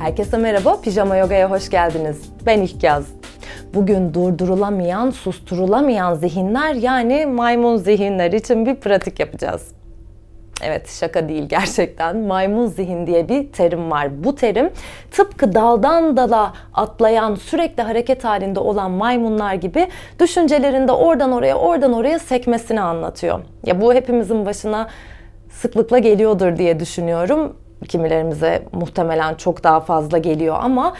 Herkese merhaba, Pijama Yoga'ya hoş geldiniz. Ben İlkyaz. Bugün durdurulamayan, susturulamayan zihinler yani maymun zihinler için bir pratik yapacağız. Evet şaka değil gerçekten maymun zihin diye bir terim var. Bu terim tıpkı daldan dala atlayan sürekli hareket halinde olan maymunlar gibi düşüncelerinde oradan oraya oradan oraya sekmesini anlatıyor. Ya bu hepimizin başına sıklıkla geliyordur diye düşünüyorum. Kimilerimize muhtemelen çok daha fazla geliyor ama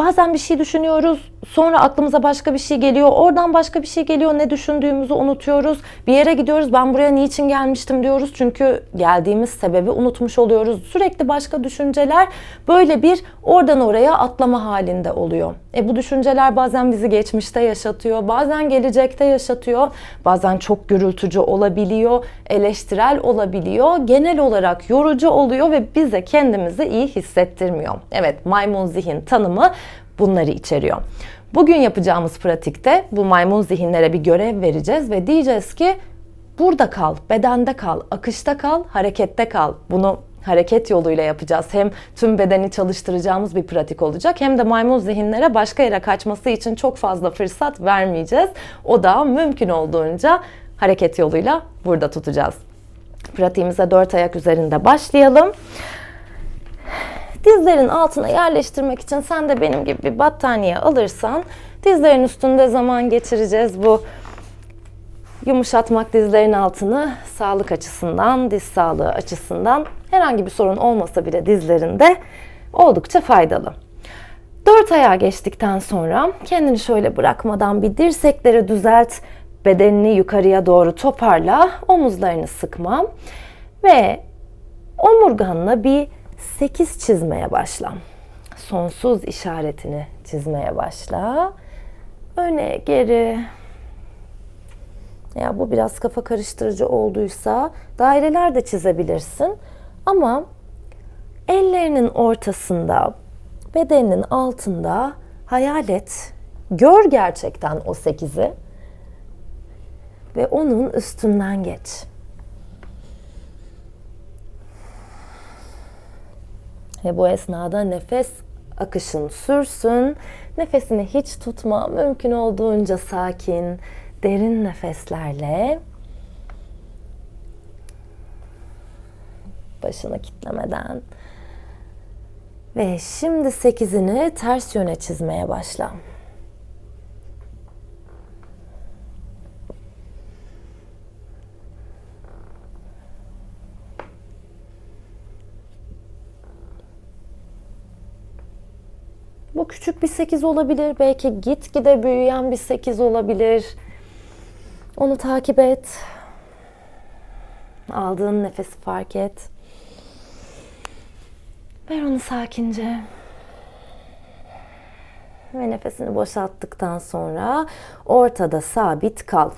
Bazen bir şey düşünüyoruz, sonra aklımıza başka bir şey geliyor, oradan başka bir şey geliyor, ne düşündüğümüzü unutuyoruz. Bir yere gidiyoruz, ben buraya niçin gelmiştim diyoruz çünkü geldiğimiz sebebi unutmuş oluyoruz. Sürekli başka düşünceler böyle bir oradan oraya atlama halinde oluyor. E bu düşünceler bazen bizi geçmişte yaşatıyor, bazen gelecekte yaşatıyor, bazen çok gürültücü olabiliyor, eleştirel olabiliyor, genel olarak yorucu oluyor ve bize kendimizi iyi hissettirmiyor. Evet, maymun zihin tanımı bunları içeriyor. Bugün yapacağımız pratikte bu maymun zihinlere bir görev vereceğiz ve diyeceğiz ki burada kal, bedende kal, akışta kal, harekette kal. Bunu hareket yoluyla yapacağız. Hem tüm bedeni çalıştıracağımız bir pratik olacak hem de maymun zihinlere başka yere kaçması için çok fazla fırsat vermeyeceğiz. O da mümkün olduğunca hareket yoluyla burada tutacağız. Pratiğimize dört ayak üzerinde başlayalım. Dizlerin altına yerleştirmek için sen de benim gibi bir battaniye alırsan dizlerin üstünde zaman geçireceğiz. Bu yumuşatmak dizlerin altını sağlık açısından, diz sağlığı açısından herhangi bir sorun olmasa bile dizlerinde oldukça faydalı. Dört ayağa geçtikten sonra kendini şöyle bırakmadan bir dirsekleri düzelt, bedenini yukarıya doğru toparla, omuzlarını sıkma ve omurganla bir 8 çizmeye başla. Sonsuz işaretini çizmeye başla. Öne, geri. Ya bu biraz kafa karıştırıcı olduysa daireler de çizebilirsin. Ama ellerinin ortasında, bedeninin altında hayal et. Gör gerçekten o 8'i ve onun üstünden geç. Ve bu esnada nefes akışın sürsün. Nefesini hiç tutma. Mümkün olduğunca sakin, derin nefeslerle başını kitlemeden ve şimdi sekizini ters yöne çizmeye başla. Bu küçük bir 8 olabilir. Belki gitgide büyüyen bir 8 olabilir. Onu takip et. Aldığın nefesi fark et. Ver onu sakince. Ve nefesini boşalttıktan sonra ortada sabit kal.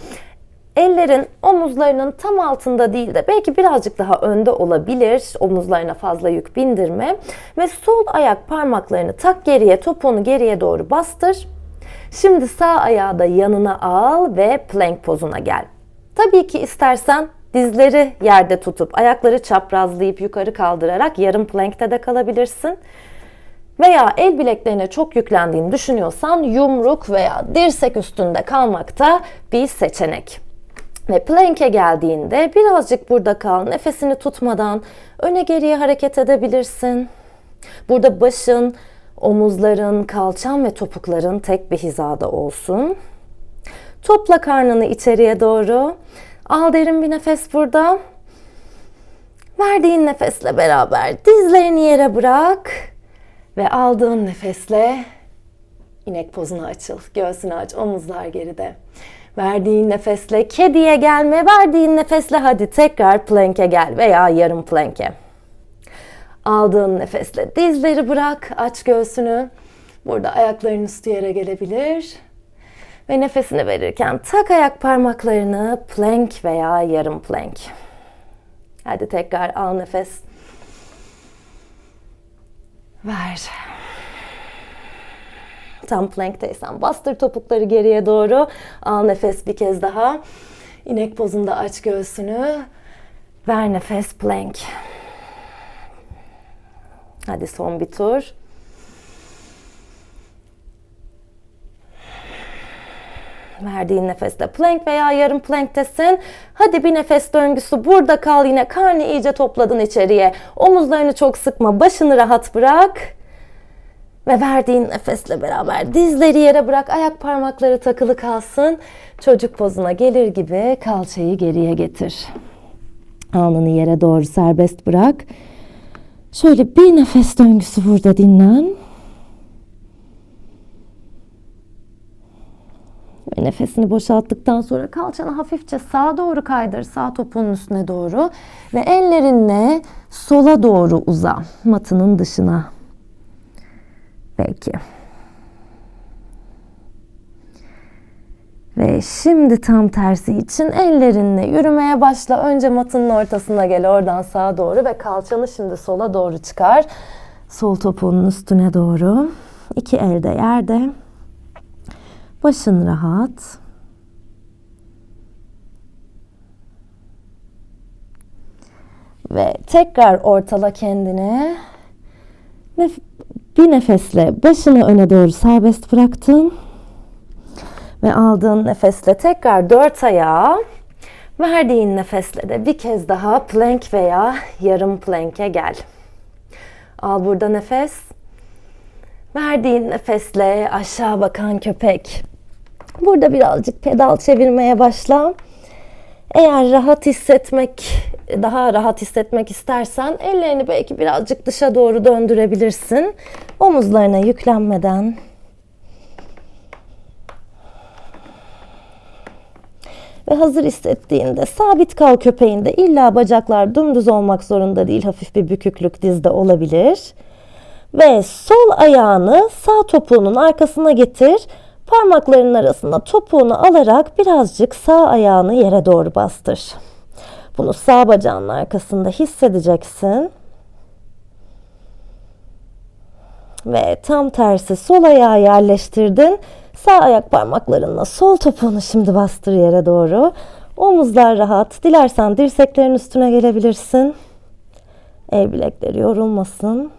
Ellerin omuzlarının tam altında değil de belki birazcık daha önde olabilir. Omuzlarına fazla yük bindirme. Ve sol ayak parmaklarını tak geriye, topuğunu geriye doğru bastır. Şimdi sağ ayağı da yanına al ve plank pozuna gel. Tabii ki istersen dizleri yerde tutup ayakları çaprazlayıp yukarı kaldırarak yarım plankte de kalabilirsin. Veya el bileklerine çok yüklendiğini düşünüyorsan yumruk veya dirsek üstünde kalmak da bir seçenek. Ve plank'e geldiğinde birazcık burada kal. Nefesini tutmadan öne geriye hareket edebilirsin. Burada başın, omuzların, kalçan ve topukların tek bir hizada olsun. Topla karnını içeriye doğru. Al derin bir nefes burada. Verdiğin nefesle beraber dizlerini yere bırak. Ve aldığın nefesle inek pozuna açıl. Göğsünü aç, omuzlar geride. Verdiğin nefesle kediye gelme, verdiğin nefesle hadi tekrar plank'e gel veya yarım plank'e. Aldığın nefesle dizleri bırak, aç göğsünü. Burada ayakların üstü yere gelebilir. Ve nefesini verirken tak ayak parmaklarını plank veya yarım plank. Hadi tekrar al nefes. Ver. Tam plankteysen bastır topukları geriye doğru. Al nefes bir kez daha. İnek pozunda aç göğsünü. Ver nefes plank. Hadi son bir tur. Verdiğin nefesle plank veya yarım planktesin. Hadi bir nefes döngüsü burada kal yine. Karnı iyice topladın içeriye. Omuzlarını çok sıkma. Başını rahat bırak. Ve verdiğin nefesle beraber dizleri yere bırak. Ayak parmakları takılı kalsın. Çocuk pozuna gelir gibi kalçayı geriye getir. Alnını yere doğru serbest bırak. Şöyle bir nefes döngüsü burada dinlen. Ve nefesini boşalttıktan sonra kalçanı hafifçe sağa doğru kaydır. Sağ topuğun üstüne doğru. Ve ellerinle sola doğru uza. Matının dışına. Peki. Ve şimdi tam tersi için ellerinle yürümeye başla. Önce matının ortasına gel oradan sağa doğru ve kalçanı şimdi sola doğru çıkar. Sol topuğunun üstüne doğru. İki elde yerde. Başın rahat. Ve tekrar ortala kendini. Nef bir nefesle başını öne doğru serbest bıraktın. Ve aldığın nefesle tekrar dört ayağa, verdiğin nefesle de bir kez daha plank veya yarım plank'e gel. Al burada nefes. Verdiğin nefesle aşağı bakan köpek. Burada birazcık pedal çevirmeye başla. Eğer rahat hissetmek, daha rahat hissetmek istersen ellerini belki birazcık dışa doğru döndürebilirsin. Omuzlarına yüklenmeden Ve hazır hissettiğinde sabit kal köpeğinde illa bacaklar dümdüz olmak zorunda değil. Hafif bir büküklük dizde olabilir. Ve sol ayağını sağ topuğunun arkasına getir. Parmaklarının arasında topuğunu alarak birazcık sağ ayağını yere doğru bastır. Bunu sağ bacağının arkasında hissedeceksin. Ve tam tersi sol ayağı yerleştirdin. Sağ ayak parmaklarınla sol topuğunu şimdi bastır yere doğru. Omuzlar rahat. Dilersen dirseklerin üstüne gelebilirsin. El bilekleri yorulmasın.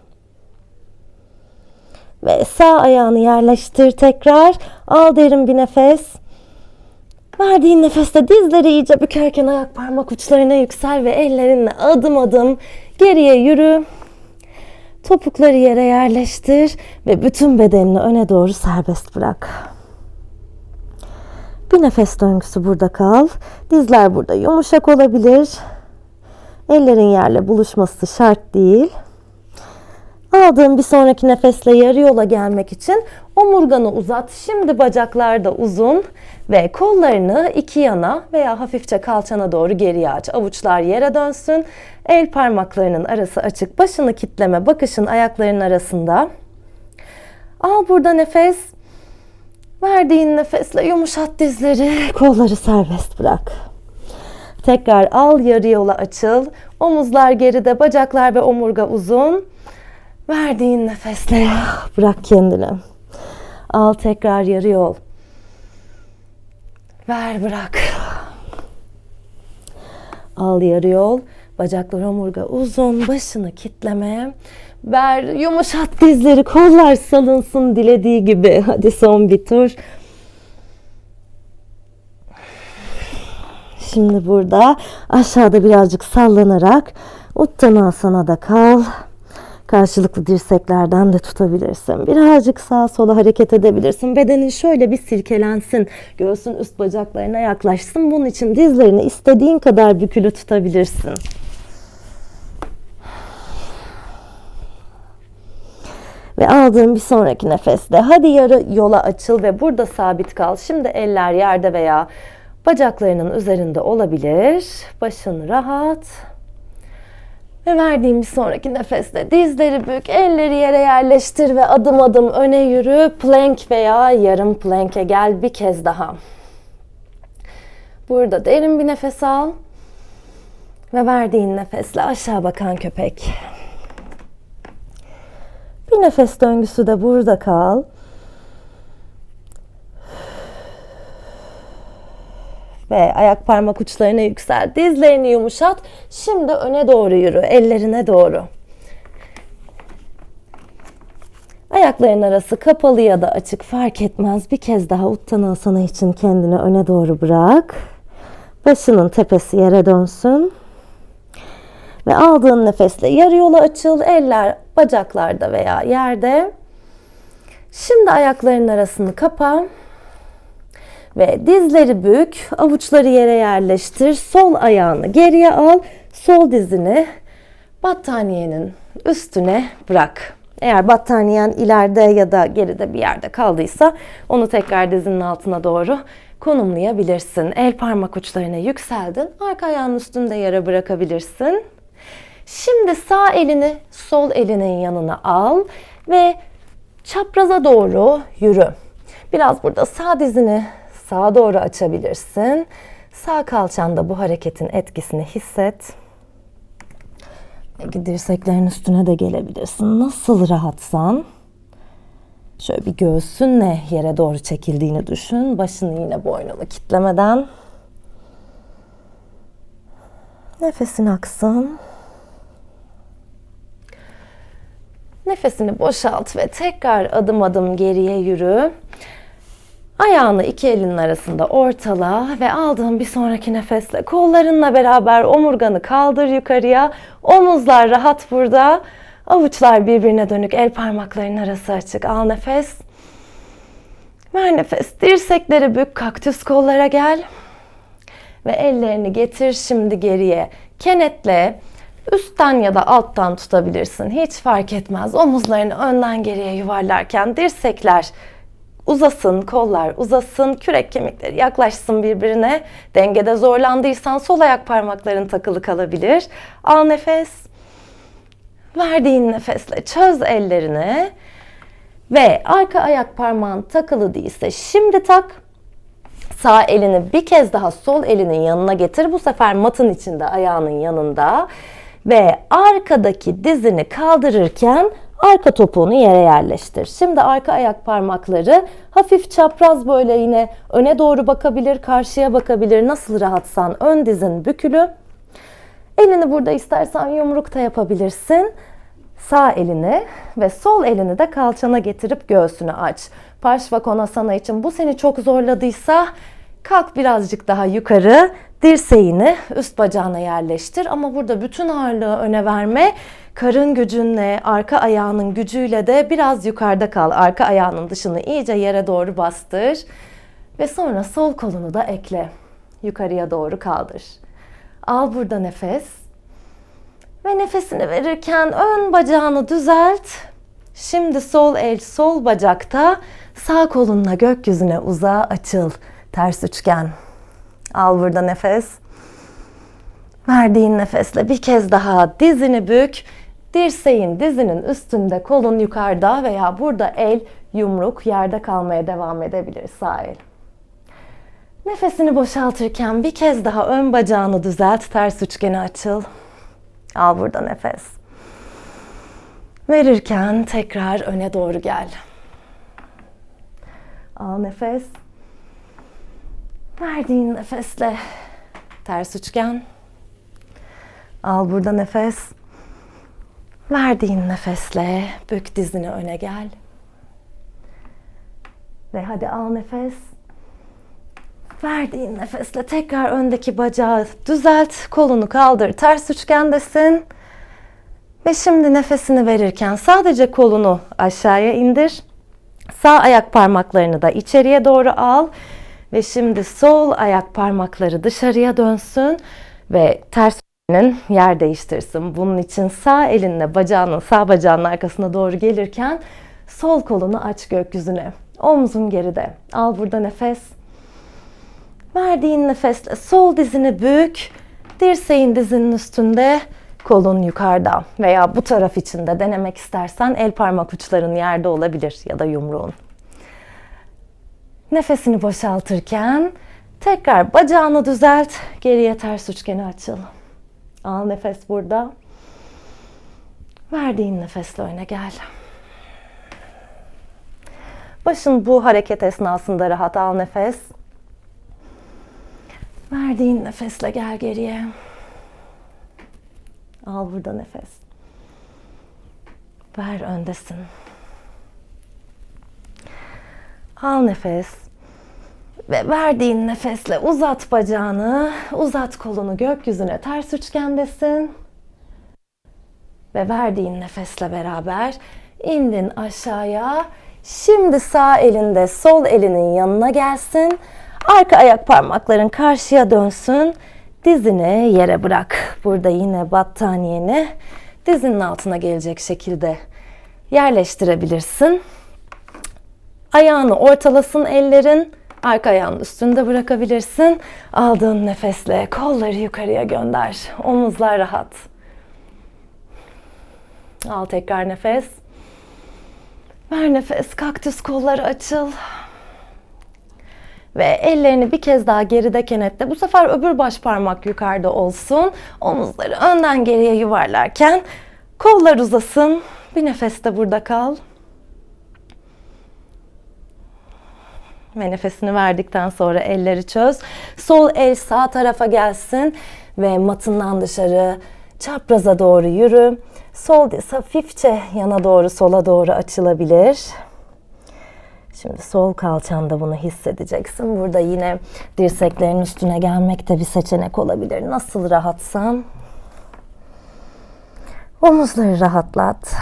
Ve sağ ayağını yerleştir tekrar. Al derin bir nefes. Verdiğin nefeste dizleri iyice bükerken ayak parmak uçlarına yüksel ve ellerinle adım adım geriye yürü. Topukları yere yerleştir ve bütün bedenini öne doğru serbest bırak. Bir nefes döngüsü burada kal. Dizler burada yumuşak olabilir. Ellerin yerle buluşması şart değil. Aldığın bir sonraki nefesle yarı yola gelmek için omurganı uzat. Şimdi bacaklar da uzun ve kollarını iki yana veya hafifçe kalçana doğru geriye aç. Avuçlar yere dönsün. El parmaklarının arası açık. Başını kitleme. Bakışın ayakların arasında. Al burada nefes. Verdiğin nefesle yumuşat dizleri. Kolları serbest bırak. Tekrar al yarı yola açıl. Omuzlar geride, bacaklar ve omurga uzun. Verdiğin nefesle bırak kendini. Al tekrar yarı yol. Ver bırak. Al yarı yol. Bacaklar omurga uzun. Başını kitleme. Ver yumuşat dizleri. Kollar salınsın dilediği gibi. Hadi son bir tur. Şimdi burada aşağıda birazcık sallanarak Uttanasana da kal. Karşılıklı dirseklerden de tutabilirsin. Birazcık sağa sola hareket edebilirsin. Bedenin şöyle bir silkelensin. Göğsün üst bacaklarına yaklaşsın. Bunun için dizlerini istediğin kadar bükülü tutabilirsin. Ve aldığın bir sonraki nefeste hadi yarı yola açıl ve burada sabit kal. Şimdi eller yerde veya bacaklarının üzerinde olabilir. Başın rahat. Ve verdiğim bir sonraki nefeste dizleri bük, elleri yere yerleştir ve adım adım öne yürü. Plank veya yarım plank'e gel bir kez daha. Burada derin bir nefes al. Ve verdiğin nefesle aşağı bakan köpek. Bir nefes döngüsü de burada kal. Ve ayak parmak uçlarına yüksel. Dizlerini yumuşat. Şimdi öne doğru yürü. Ellerine doğru. Ayakların arası kapalı ya da açık fark etmez. Bir kez daha Uttanasana için kendini öne doğru bırak. Başının tepesi yere dönsün. Ve aldığın nefesle yarı yola açıl. Eller bacaklarda veya yerde. Şimdi ayakların arasını kapa. Ve dizleri bük, avuçları yere yerleştir. Sol ayağını geriye al. Sol dizini battaniyenin üstüne bırak. Eğer battaniyen ileride ya da geride bir yerde kaldıysa onu tekrar dizinin altına doğru konumlayabilirsin. El parmak uçlarına yükseldin. Arka ayağın üstünde yere bırakabilirsin. Şimdi sağ elini sol elinin yanına al ve çapraza doğru yürü. Biraz burada sağ dizini sağa doğru açabilirsin. Sağ kalçanda bu hareketin etkisini hisset. Dirseklerin üstüne de gelebilirsin. Nasıl rahatsan. Şöyle bir göğsünle yere doğru çekildiğini düşün. Başını yine boynunu kitlemeden. Nefesin aksın. Nefesini boşalt ve tekrar adım adım geriye yürü. Ayağını iki elinin arasında ortala ve aldığın bir sonraki nefesle kollarınla beraber omurganı kaldır yukarıya. Omuzlar rahat burada. Avuçlar birbirine dönük, el parmaklarının arası açık. Al nefes. Ver nefes. Dirsekleri bük, kaktüs kollara gel. Ve ellerini getir şimdi geriye. Kenetle üstten ya da alttan tutabilirsin. Hiç fark etmez. Omuzlarını önden geriye yuvarlarken dirsekler uzasın, kollar uzasın, kürek kemikleri yaklaşsın birbirine. Dengede zorlandıysan sol ayak parmakların takılı kalabilir. Al nefes. Verdiğin nefesle çöz ellerini. Ve arka ayak parmağın takılı değilse şimdi tak. Sağ elini bir kez daha sol elinin yanına getir. Bu sefer matın içinde ayağının yanında. Ve arkadaki dizini kaldırırken arka topuğunu yere yerleştir. Şimdi arka ayak parmakları hafif çapraz böyle yine öne doğru bakabilir, karşıya bakabilir. Nasıl rahatsan ön dizin bükülü. Elini burada istersen yumrukta yapabilirsin. Sağ elini ve sol elini de kalçana getirip göğsünü aç. Parşvakonasana için bu seni çok zorladıysa kalk birazcık daha yukarı. Dirseğini üst bacağına yerleştir ama burada bütün ağırlığı öne verme. Karın gücünle, arka ayağının gücüyle de biraz yukarıda kal. Arka ayağının dışını iyice yere doğru bastır. Ve sonra sol kolunu da ekle. Yukarıya doğru kaldır. Al burada nefes. Ve nefesini verirken ön bacağını düzelt. Şimdi sol el sol bacakta sağ kolunla gökyüzüne uzağa açıl. Ters üçgen. Al burada nefes. Verdiğin nefesle bir kez daha dizini bük. Dirseğin dizinin üstünde, kolun yukarıda veya burada el yumruk yerde kalmaya devam edebilir sağ el. Nefesini boşaltırken bir kez daha ön bacağını düzelt, ters üçgeni açıl. Al burada nefes. Verirken tekrar öne doğru gel. Al nefes. Verdiğin nefesle ters üçgen. Al burada nefes. Verdiğin nefesle bük dizini öne gel. Ve hadi al nefes. Verdiğin nefesle tekrar öndeki bacağı düzelt, kolunu kaldır, ters üçgendesin. Ve şimdi nefesini verirken sadece kolunu aşağıya indir. Sağ ayak parmaklarını da içeriye doğru al. Ve şimdi sol ayak parmakları dışarıya dönsün ve ters yer değiştirsin. Bunun için sağ elinle bacağının sağ bacağının arkasına doğru gelirken sol kolunu aç gökyüzüne. Omzun geride. Al burada nefes. Verdiğin nefesle sol dizini bük. Dirseğin dizinin üstünde, kolun yukarıda veya bu taraf içinde denemek istersen el parmak uçların yerde olabilir ya da yumruğun. Nefesini boşaltırken tekrar bacağını düzelt, geriye ters üçgeni açıl. Al nefes burada. Verdiğin nefesle öne gel. Başın bu hareket esnasında rahat al nefes. Verdiğin nefesle gel geriye. Al burada nefes. Ver öndesin. Al nefes. Ve verdiğin nefesle uzat bacağını, uzat kolunu gökyüzüne ters üçgendesin. Ve verdiğin nefesle beraber indin aşağıya. Şimdi sağ elinde sol elinin yanına gelsin. Arka ayak parmakların karşıya dönsün. Dizini yere bırak. Burada yine battaniyeni dizinin altına gelecek şekilde yerleştirebilirsin. Ayağını ortalasın ellerin. Arka ayağının üstünde bırakabilirsin. Aldığın nefesle kolları yukarıya gönder. Omuzlar rahat. Al tekrar nefes. Ver nefes. Kaktüs kolları açıl. Ve ellerini bir kez daha geride kenetle. Bu sefer öbür baş parmak yukarıda olsun. Omuzları önden geriye yuvarlarken kollar uzasın. Bir nefes de burada kal. Ve nefesini verdikten sonra elleri çöz. Sol el sağ tarafa gelsin ve matından dışarı çapraza doğru yürü. Sol diz hafifçe yana doğru sola doğru açılabilir. Şimdi sol kalçanda bunu hissedeceksin. Burada yine dirseklerin üstüne gelmek de bir seçenek olabilir. Nasıl rahatsan. Omuzları rahatlat.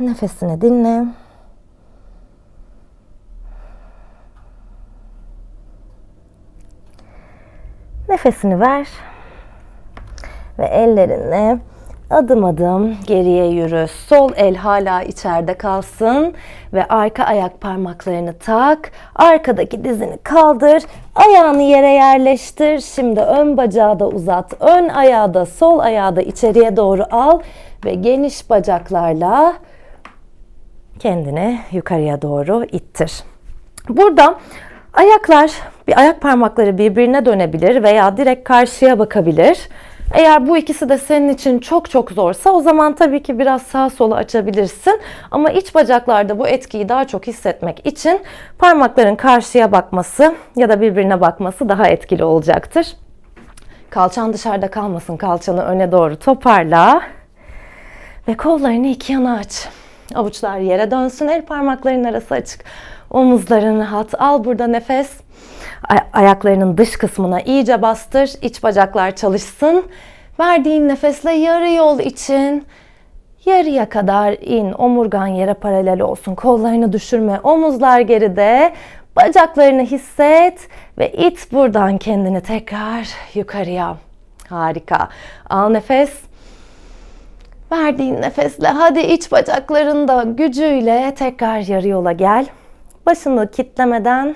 Nefesini dinle. Nefesini ver. Ve ellerinle adım adım geriye yürü. Sol el hala içeride kalsın ve arka ayak parmaklarını tak. Arkadaki dizini kaldır. Ayağını yere yerleştir. Şimdi ön bacağı da uzat. Ön ayağı da sol ayağı da içeriye doğru al ve geniş bacaklarla kendini yukarıya doğru ittir. Burada ayaklar, bir ayak parmakları birbirine dönebilir veya direkt karşıya bakabilir. Eğer bu ikisi de senin için çok çok zorsa o zaman tabii ki biraz sağ sola açabilirsin. Ama iç bacaklarda bu etkiyi daha çok hissetmek için parmakların karşıya bakması ya da birbirine bakması daha etkili olacaktır. Kalçan dışarıda kalmasın. Kalçanı öne doğru toparla. Ve kollarını iki yana aç. Avuçlar yere dönsün. El parmakların arası açık. Omuzların rahat. Al burada nefes. Ay- ayaklarının dış kısmına iyice bastır. İç bacaklar çalışsın. Verdiğin nefesle yarı yol için yarıya kadar in. Omurgan yere paralel olsun. Kollarını düşürme. Omuzlar geride. Bacaklarını hisset ve it buradan kendini tekrar yukarıya. Harika. Al nefes. Verdiğin nefesle hadi iç bacakların da gücüyle tekrar yarı yola gel. Başını kitlemeden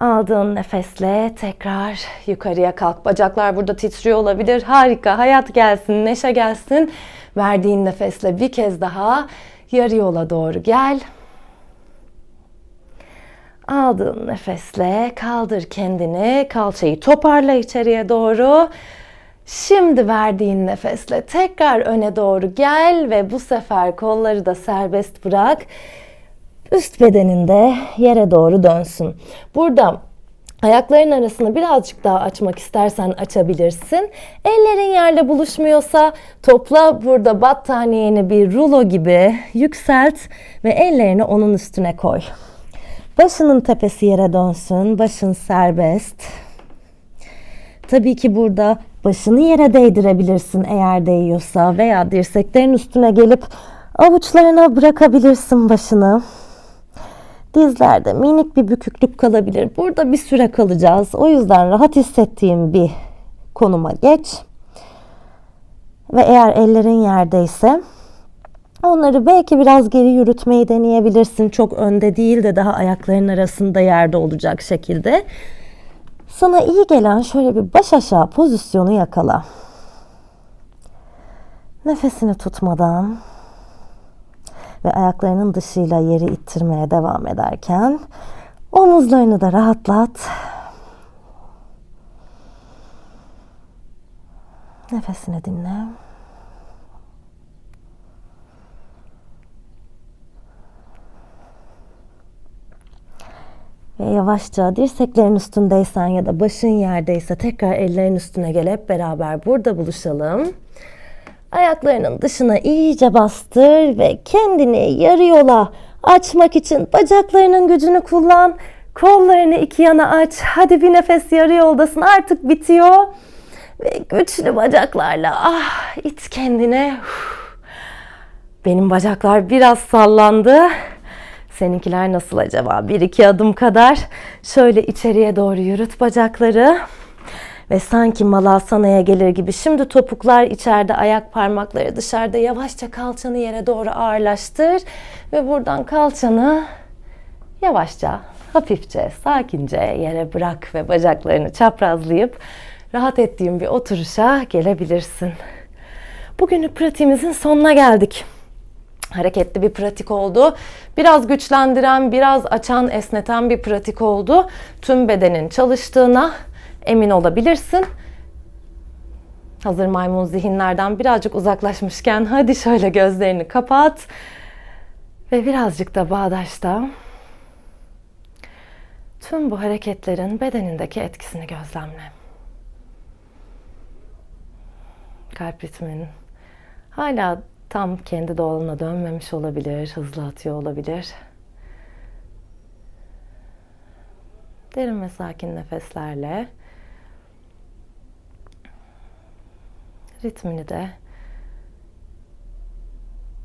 aldığın nefesle tekrar yukarıya kalk. Bacaklar burada titriyor olabilir. Harika. Hayat gelsin, neşe gelsin. Verdiğin nefesle bir kez daha yarı yola doğru gel. Aldığın nefesle kaldır kendini. Kalçayı toparla içeriye doğru. Şimdi verdiğin nefesle tekrar öne doğru gel ve bu sefer kolları da serbest bırak. Üst bedeninde yere doğru dönsün. Burada Ayakların arasını birazcık daha açmak istersen açabilirsin. Ellerin yerle buluşmuyorsa topla burada battaniyeni bir rulo gibi yükselt ve ellerini onun üstüne koy. Başının tepesi yere dönsün, başın serbest. Tabii ki burada başını yere değdirebilirsin eğer değiyorsa veya dirseklerin üstüne gelip avuçlarına bırakabilirsin başını. Dizlerde minik bir büküklük kalabilir. Burada bir süre kalacağız. O yüzden rahat hissettiğim bir konuma geç. Ve eğer ellerin yerdeyse onları belki biraz geri yürütmeyi deneyebilirsin. Çok önde değil de daha ayakların arasında yerde olacak şekilde. Sana iyi gelen şöyle bir baş aşağı pozisyonu yakala. Nefesini tutmadan ve ayaklarının dışıyla yeri ittirmeye devam ederken omuzlarını da rahatlat. Nefesini dinle. Ve yavaşça dirseklerin üstündeysen ya da başın yerdeyse tekrar ellerin üstüne gel hep beraber burada buluşalım. Ayaklarının dışına iyice bastır ve kendini yarı yola açmak için bacaklarının gücünü kullan Kollarını iki yana aç. Hadi bir nefes yarı yoldasın. Artık bitiyor. Ve güçlü bacaklarla ah it kendine. Benim bacaklar biraz sallandı. Seninkiler nasıl acaba? Bir iki adım kadar şöyle içeriye doğru yürüt bacakları. Ve sanki malasanaya gelir gibi şimdi topuklar içeride, ayak parmakları dışarıda yavaşça kalçanı yere doğru ağırlaştır. Ve buradan kalçanı yavaşça, hafifçe, sakince yere bırak ve bacaklarını çaprazlayıp rahat ettiğin bir oturuşa gelebilirsin. Bugünlük pratiğimizin sonuna geldik hareketli bir pratik oldu. Biraz güçlendiren, biraz açan, esneten bir pratik oldu. Tüm bedenin çalıştığına emin olabilirsin. Hazır maymun zihinlerden birazcık uzaklaşmışken hadi şöyle gözlerini kapat ve birazcık da bağdaşta tüm bu hareketlerin bedenindeki etkisini gözlemle. Kalp ritmin hala tam kendi doğalına dönmemiş olabilir, hızlı atıyor olabilir. Derin ve sakin nefeslerle ritmini de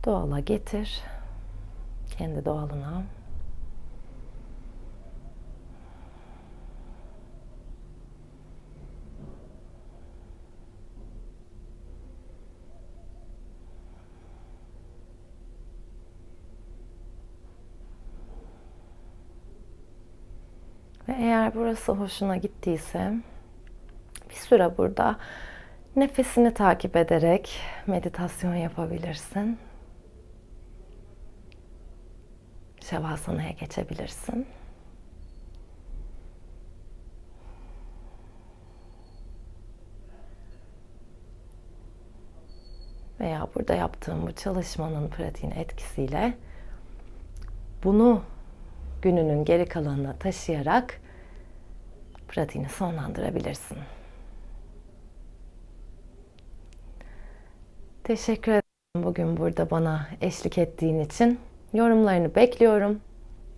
doğala getir. Kendi doğalına. Ve eğer burası hoşuna gittiyse bir süre burada nefesini takip ederek meditasyon yapabilirsin. Şavasana'ya geçebilirsin. Veya burada yaptığım bu çalışmanın pratiğin etkisiyle bunu gününün geri kalanına taşıyarak pratiğini sonlandırabilirsin. Teşekkür ederim bugün burada bana eşlik ettiğin için. Yorumlarını bekliyorum.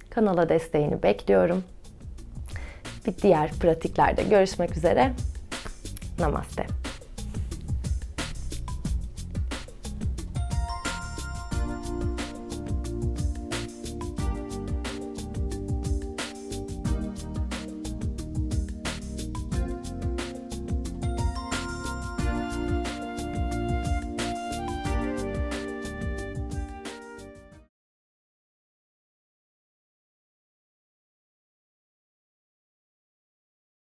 Kanala desteğini bekliyorum. Bir diğer pratiklerde görüşmek üzere. Namaste.